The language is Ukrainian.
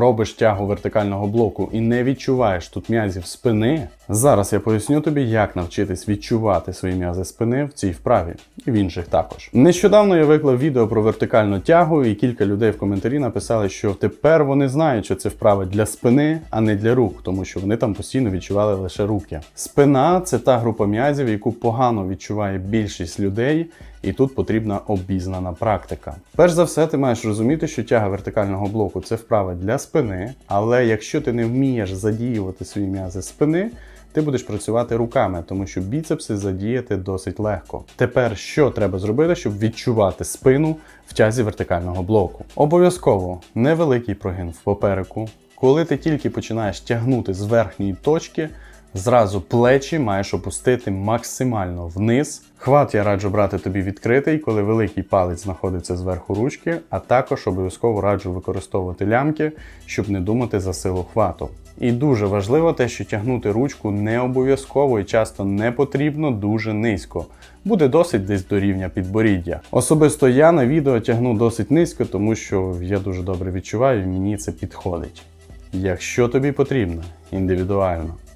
робиш тягу вертикального блоку і не відчуваєш тут м'язів спини, зараз я поясню тобі, як навчитись відчувати свої м'язи спини в цій вправі і в інших також. Нещодавно я виклав відео про вертикальну тягу, і кілька людей в коментарі написали, що тепер вони знають, що це вправи для спини, а не для рук, тому що вони там постійно відчували лише руки. Спина це та група м'язів, яку погано відчуває більшість людей. І тут потрібна обізнана практика. Перш за все, ти маєш розуміти, що тяга вертикального блоку це вправи для спини, але якщо ти не вмієш задіювати свої м'язи спини, ти будеш працювати руками, тому що біцепси задіяти досить легко. Тепер що треба зробити, щоб відчувати спину в тязі вертикального блоку? Обов'язково невеликий прогин в попереку. Коли ти тільки починаєш тягнути з верхньої точки, Зразу плечі маєш опустити максимально вниз. Хват я раджу брати тобі відкритий, коли великий палець знаходиться зверху ручки, а також обов'язково раджу використовувати лямки, щоб не думати за силу хвату. І дуже важливо те, що тягнути ручку не обов'язково і часто не потрібно дуже низько. Буде досить десь до рівня підборіддя. Особисто я на відео тягну досить низько, тому що я дуже добре відчуваю, і мені це підходить. Якщо тобі потрібно індивідуально